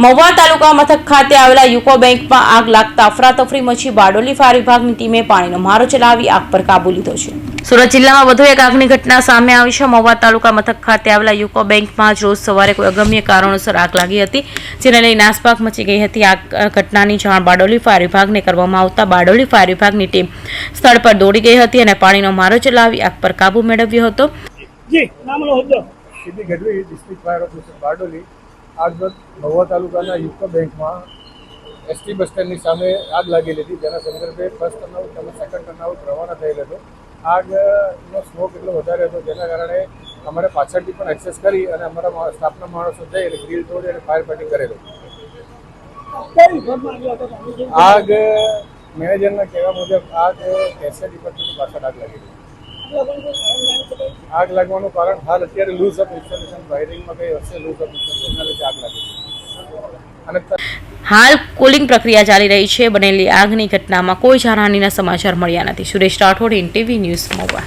મહુવા તાલુકા મથક ખાતે આવેલા યુકો બેંકમાં આગ લાગતા અફરાતફરી મચી બારડોલી ફાયર વિભાગની ટીમે પાણીનો મારો ચલાવી આગ પર કાબુ લીધો છે. સુરત જિલ્લામાં વધુ એક આગની ઘટના સામે આવી છે. મહુવા તાલુકા મથક ખાતે આવેલા યુકો બેંકમાં આજ રોજ સવારે કોઈ અગમ્ય કારણોસર આગ લાગી હતી જેને લઈ નાસભાગ મચી ગઈ હતી. આ ઘટનાની જાણ બારડોલી ફાયર વિભાગને કરવામાં આવતા બારડોલી ફાયર વિભાગની ટીમ સ્થળ પર દોડી ગઈ હતી અને પાણીનો મારો ચલાવી આગ પર કાબુ મેળવ્યો હતો. જી નામ લો સીધી Gadhvi district fire officer Bardoli આગ રોજ મહુવા તાલુકાના યુકો બેંકમાં એસટી બસ સ્ટેન્ડની સામે આગ લાગેલી હતી. જેના સંદર્ભે ફર્સ્ટ ટર્નઆઉટ તેમજ સેકન્ડ ટર્નઆઉટ રવાના થયેલ હતો. આગનો સ્મોક એટલો વધારે હતો, જેના કારણે અમારે પાછળથી પણ એક્સેસ કરી અને અમારા સ્ટાફના માણસો જઈ અને ગ્રીલ તોડી અને ફાયર ફાઇટિંગ કરેલું. આગ મેનેજરના કહેવા મુજબ આગ એસએ ડિપાર્ટમેન્ટની પાછળ આગ લાગેલી આગ લાગવાનું કારણ હાલ અત્યારે લૂઝ ઓફ ઇન્સ્ટોલેશન વાયરિંગમાં કંઈ હશે લૂઝ ઓફ ઇન્સ્ટોલેશન એના આગ લાગી અને હાલ કુલિંગ પ્રક્રિયા ચાલી રહી છે. બનેલી આગની ઘટનામાં કોઈ જાનહાનિના સમાચાર મળ્યા નથી. Suresh Rathod in TV news Mahuva